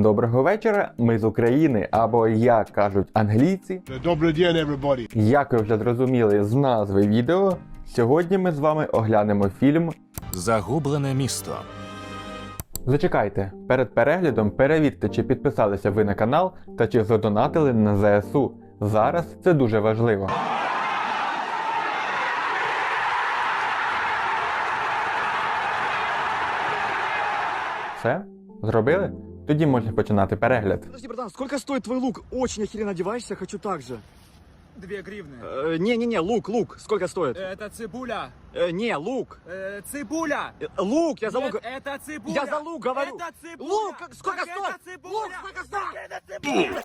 Доброго вечора, ми з України, або як кажуть англійці. Добрый день, everybody. Як ви вже зрозуміли з назви відео, сьогодні ми з вами оглянемо фільм. Загублене місто. Зачекайте, перед переглядом перевірте, чи підписалися ви на канал та чи задонатили на ЗСУ. Зараз це дуже важливо. Все? Зробили? Тоді можна починати перегляд. Подожди, братан, сколько стоит твой лук? Очень охеренно одеваешься, хочу так же. Две гривны. Э, Не-не-не, лук, лук, сколько стоит? Это цибуля. Э, Не, лук. Э, цибуля. Э, Лук, я за Нет, лук. это цибуля. Я за лук говорю. Это цибуля. Лук, как- сколько Так стоит? Это цибуля. Лук, сколько стоит? Так это цибуля.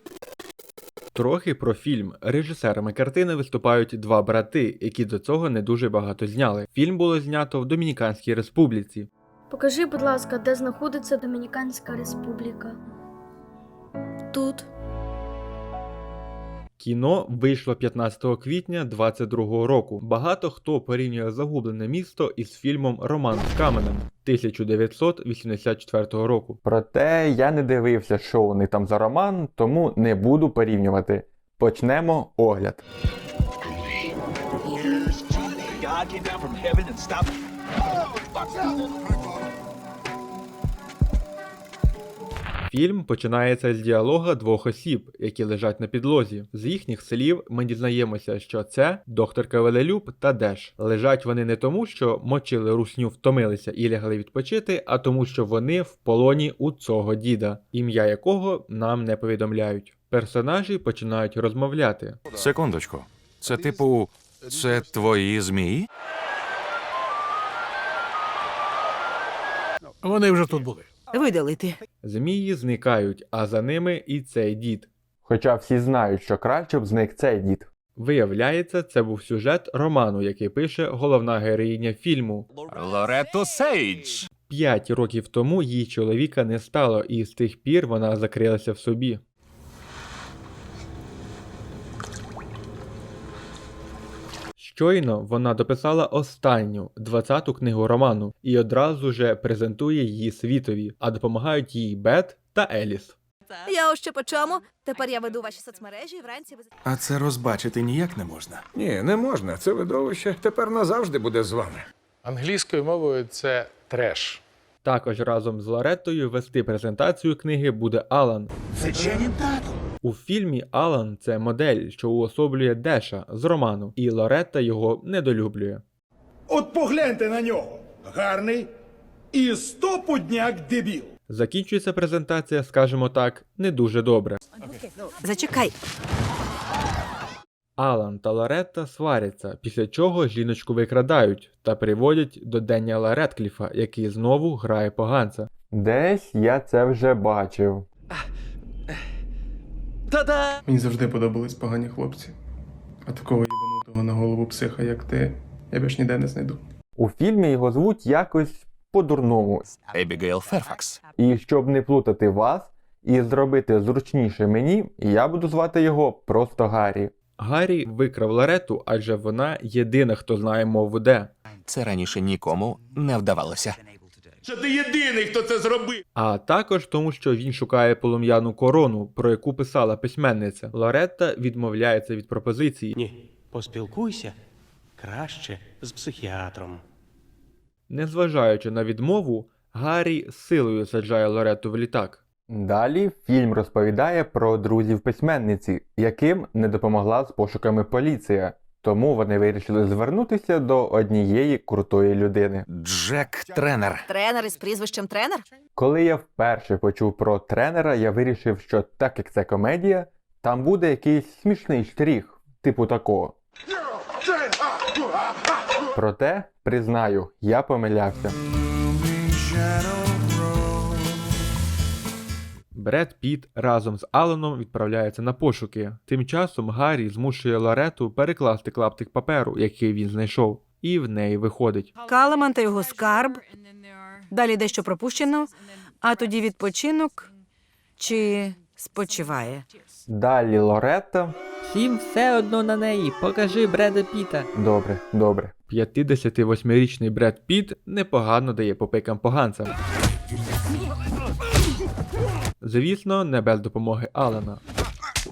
Трохи про фільм. Режисерами картини виступають два брати, які до цього не дуже багато зняли. Фільм було знято в Домініканській Республіці. Покажи, будь ласка, де знаходиться Домініканська Республіка. Тут. Кіно вийшло 15 квітня 22 року. Багато хто порівнює загублене місто із фільмом Роман з каменем 1984 року. Проте я не дивився, що вони там за роман, тому не буду порівнювати. Почнемо огляд. God came down from heaven and stopped. Фільм починається з діалога двох осіб, які лежать на підлозі. З їхніх слів ми дізнаємося, що це доктор Кавелелюб та Деш. Лежать вони не тому, що мочили русню, втомилися і лягли відпочити, а тому, що вони в полоні у цього діда, ім'я якого нам не повідомляють. Персонажі починають розмовляти. Секундочку. Це типу. Це твої змії? Вони вже тут були. Видалити. Змії зникають, а за ними і цей дід. Хоча всі знають, що краще б зник цей дід. Виявляється, це був сюжет роману, який пише головна героїня фільму. Лоретто Сейдж. П'ять років тому її чоловіка не стало, і з тих пір вона закрилася в собі. Щойно вона дописала останню 20-ту книгу роману і одразу же презентує її світові, а допомагають їй Бет та Еліс. Я ось ще по чому. Тепер я веду ваші соцмережі і вранці ви А це розбачити ніяк не можна. Ні, не можна. Це видовище тепер назавжди буде з вами. Англійською мовою це треш. Також разом з Лореттою вести презентацію книги буде Алан. Це Ченнін Тату. У фільмі Алан це модель, що уособлює Деша з роману, і Лоретта його недолюблює. От погляньте на нього. Гарний і стопудняк дебіл. Закінчується презентація, скажімо так, не дуже добре. Зачекай. Алан та Лоретта сваряться, після чого жіночку викрадають та приводять до Деніела Редкліфа, який знову грає поганця. Десь я це вже бачив. Та-да! Мені завжди подобались погані хлопці. А такого їбанутого на голову психа, як ти, я більш ніде не знайду. У фільмі його звуть якось по-дурному. Ебігейл Ферфакс. І щоб не плутати вас і зробити зручніше мені, я буду звати його просто Гаррі. Гаррі викрав Лорету, адже вона єдина, хто знає мову де. Це раніше нікому не вдавалося. Це ти єдиний, хто це зробив. А також тому, що він шукає полум'яну корону, про яку писала письменниця. Лоретта відмовляється від пропозиції. Ні, поспілкуйся краще з психіатром. Незважаючи на відмову, Гаррі силою саджає Лоретту в літак. Далі фільм розповідає про друзів письменниці, яким не допомогла з пошуками поліція. Тому вони вирішили звернутися до однієї крутої людини. Джек Тренер. Тренер із прізвищем тренер? Коли я вперше почув про тренера, я вирішив, що так як це комедія, там буде якийсь смішний штрих, типу такого. Проте, признаю, я помилявся. Бред Піт разом з Аланом відправляється на пошуки. Тим часом Гаррі змушує Лорету перекласти клаптик паперу, який він знайшов, і в неї виходить. Каламан та його скарб. Далі дещо пропущено, а тоді відпочинок чи спочиває. Далі Лоретта. Всім все одно на неї. Покажи Бреда Піта. Добре, добре. 58-річний Бред Піт непогано дає попикам поганцям. Звісно, не без допомоги Алана.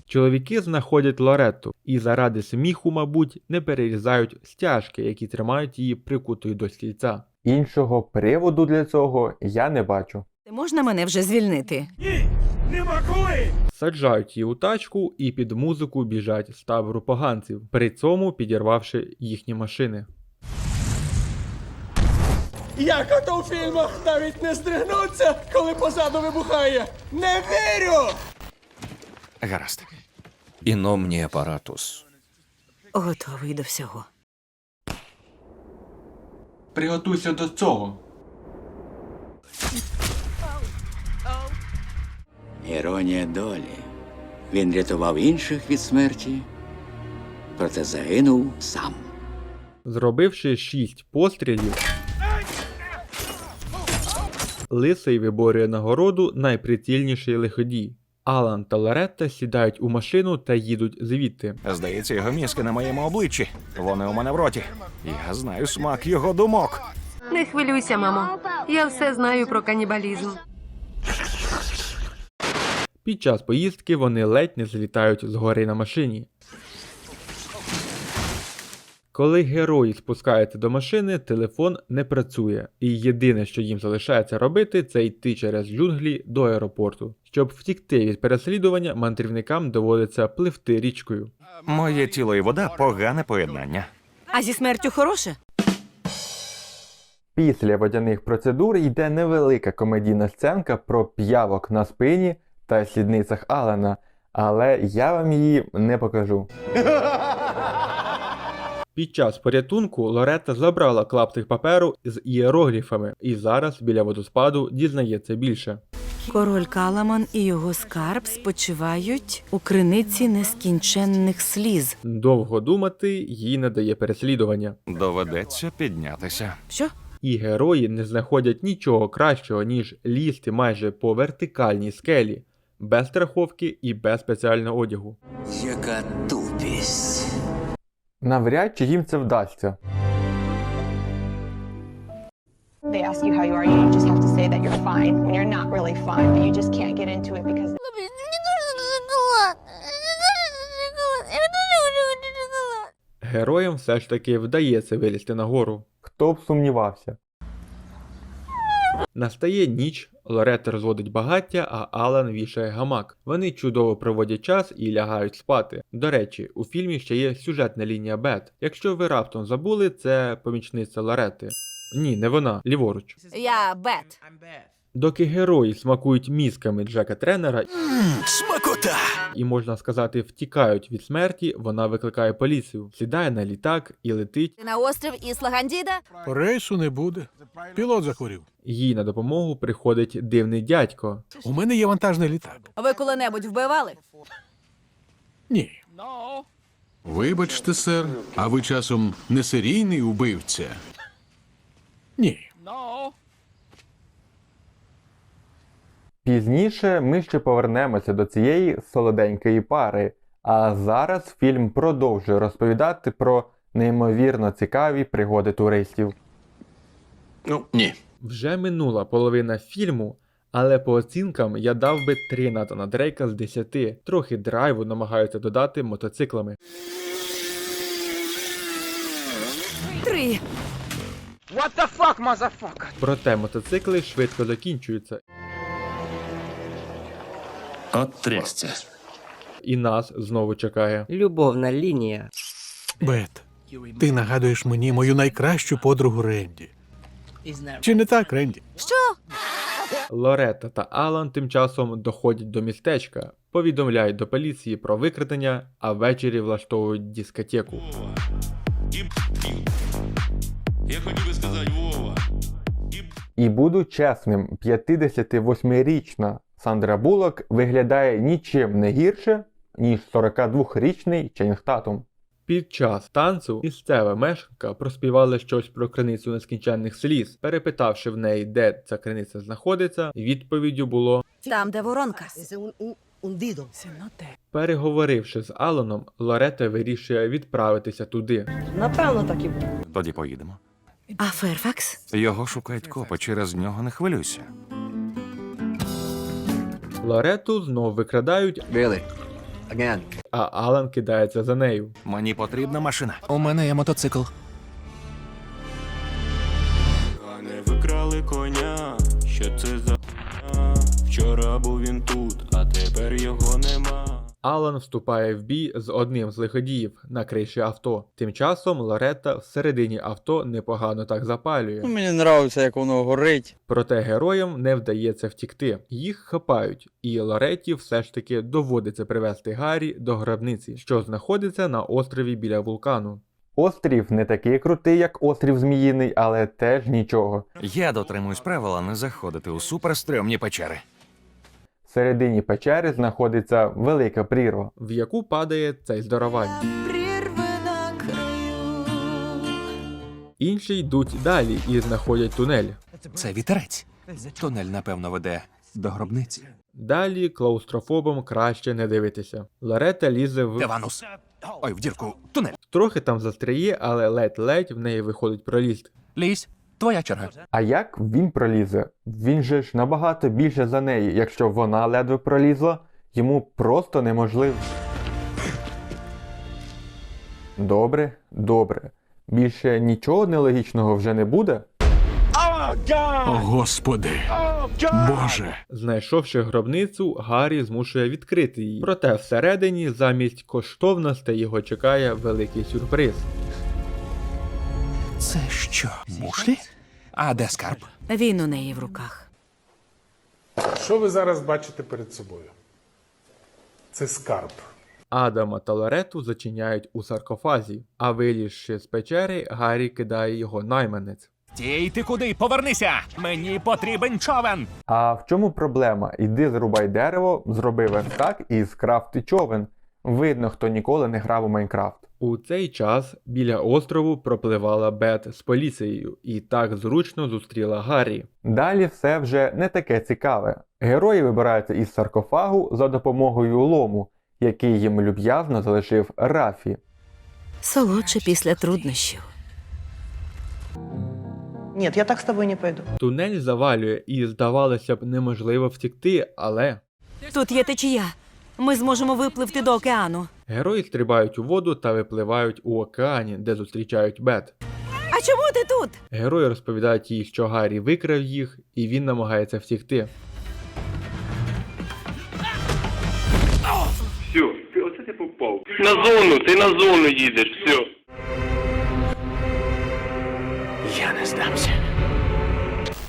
Чоловіки знаходять Лоретту і заради сміху, мабуть, не перерізають стяжки, які тримають її прикутою до стільця. Іншого приводу для цього я не бачу. Можна мене вже звільнити? Саджають її у тачку і під музику біжать з табору поганців, при цьому підірвавши їхні машини. Як ото у фільмах навіть не здригнуться, коли позаду вибухає. Не вірю! Гаразд. Іномні апаратус. Готовий до всього. Приготуйся до цього. Іронія долі. Він рятував інших від смерті, проте загинув сам. Зробивши шість пострілів, Лисий виборює нагороду найприцільніший лиходій. Алан та Лоретта сідають у машину та їдуть звідти. Здається, його мізки на моєму обличчі. Вони у мене в роті. Я знаю смак його думок. Не хвилюйся, мамо. Я все знаю про канібалізм. Під час поїздки вони ледь не злітають з гори на машині. Коли герої спускаються до машини, телефон не працює, і єдине, що їм залишається робити, це йти через джунглі до аеропорту. Щоб втікти від переслідування, мандрівникам доводиться пливти річкою. Моє тіло і вода погане поєднання. А зі смертю хороше? Після водяних процедур йде невелика комедійна сценка про п'явок на спині та слідницях Алана, але я вам її не покажу. Під час порятунку Лоретта забрала клаптик паперу з ієрогліфами і зараз біля водоспаду дізнається більше. Король Каламан і його скарб спочивають у криниці нескінченних сліз. Довго думати їй не дає переслідування. Доведеться піднятися. Що? І герої не знаходять нічого кращого, ніж лізти майже по вертикальній скелі, без страховки і без спеціального одягу. Яка тупість. Навряд чи їм це вдасться. They ask you how you are, you just have to say that you're fine when you're not really fine, but you just can't get into it because Героям все ж таки вдається вилізти нагору. Хто б сумнівався? Настає ніч, Лоретта розводить багаття, а Алан вішає гамак. Вони чудово проводять час і лягають спати. До речі, у фільмі ще є сюжетна лінія Бет. Якщо ви раптом забули, це помічниця Лорети. Ні, не вона, ліворуч. Я Бет. Доки герої смакують мізками Джека Тренера Смакота! і, можна сказати, втікають від смерті, вона викликає поліцію, сідає на літак і летить. На острів Ісла Гандіда? Рейсу не буде. Пілот захворів. Їй на допомогу приходить дивний дядько. У мене є вантажний літак. Ви коли-небудь вбивали? Ні. Вибачте, сер, а ви часом не серійний убивця? Ні. Пізніше ми ще повернемося до цієї солоденької пари, а зараз фільм продовжує розповідати про неймовірно цікаві пригоди туристів. Ну, ні. Вже минула половина фільму, але по оцінкам я дав би 3 Натана Дрейка з 10. Трохи драйву намагаються додати мотоциклами. Три. What the fuck, motherfucker? Проте мотоцикли швидко закінчуються, От трясця. і нас знову чекає. Любовна лінія. Бет, ти нагадуєш мені мою найкращу подругу Ренді. Чи не так, Ренді? Що? Лоретта та Алан тим часом доходять до містечка, повідомляють до поліції про викрадення, а ввечері влаштовують дискотеку. Я хотів би сказати Вова. І буду чесним, 58-річна Сандра Буллок виглядає нічим не гірше, ніж 42-річний Ченг Татум. Під час танцю місцева мешканка проспівала щось про криницю нескінченних сліз. Перепитавши в неї, де ця криниця знаходиться, відповіддю було Там, де воронка. переговоривши з Аланом, Лорета вирішує відправитися туди. Напевно, так і буде. Тоді поїдемо. А Ферфакс? Його шукають копи, через нього не хвилюйся. Лорету знов викрадають, Really? Again. а Алан кидається за нею. Мені потрібна машина. У мене є мотоцикл. Не викрали коня, що це за? Вчора був він тут, а тепер його нема. Алан вступає в бій з одним з лиходіїв на криші авто. Тим часом Лоретта всередині авто непогано так запалює. Мені подобається, як воно горить. Проте героям не вдається втікти. Їх хапають, і Лоретті все ж таки доводиться привести Гаррі до гробниці, що знаходиться на острові біля вулкану. Острів не такий крутий, як острів Зміїний, але теж нічого. Я дотримуюсь правила не заходити у суперстрьомні печери. Всередині печери знаходиться велика прірва, в яку падає цей здоровань. Інші йдуть далі і знаходять тунель. Це вітерець. Тунель, напевно, веде до гробниці. Далі клаустрофобам краще не дивитися. Лорета лізе в Деванус. Ой, в дірку. Тунель. трохи там застряє, але ледь-ледь в неї виходить пролізти. Лізь. Твоя черга. А як він пролізе? Він же ж набагато більше за неї. Якщо вона ледве пролізла, йому просто неможливо. Добре, добре. Більше нічого нелогічного вже не буде. О, Господи. Боже. Знайшовши гробницю, Гаррі змушує відкрити її. Проте всередині замість коштовностей його чекає великий сюрприз. Це що? Мушлі? А де скарб? Він у неї в руках. Що ви зараз бачите перед собою? Це скарб. Адама та Лорету зачиняють у саркофазі, а вилізши з печери, Гаррі кидає його найманець. Стій ти куди? Повернися! Мені потрібен човен! А в чому проблема? Іди зрубай дерево, зроби верстак і скрафти човен. Видно, хто ніколи не грав у Майнкрафт. У цей час біля острову пропливала Бет з поліцією і так зручно зустріла Гаррі. Далі все вже не таке цікаве. Герої вибираються із саркофагу за допомогою лому, який їм люб'язно залишив Рафі. Солодше після труднощів. Нет, я так с тобой не пойду. Тунель завалює і здавалося б неможливо втікти, але Тут є течія. Ми зможемо випливти до океану. герої стрибають у воду та випливають у океані, де зустрічають Бет. А чому ти тут? Герої розповідають їй, що Гаррі викрав їх, і він намагається втікти. Все, оце ти попав. На зону, ти на зону їдеш, все. Я не здамся.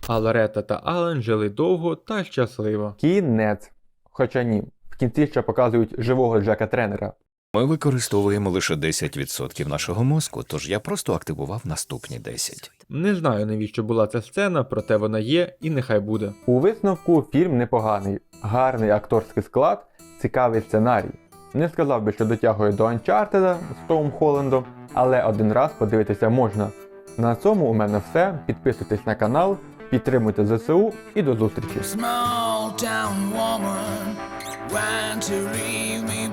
А Лорета та Алан жили довго та щасливо. Кінець. Хоча ні, в кінці ще показують живого Джека тренера. Ми використовуємо лише 10% нашого мозку, тож я просто активував наступні 10. Не знаю навіщо була ця сцена, проте вона є і нехай буде. У висновку фільм непоганий, гарний акторський склад, цікавий сценарій. Не сказав би, що дотягує до Uncharted з Том Холландом, але один раз подивитися можна. На цьому у мене все. Підписуйтесь на канал, підтримуйте ЗСУ і до зустрічі. want to leave me.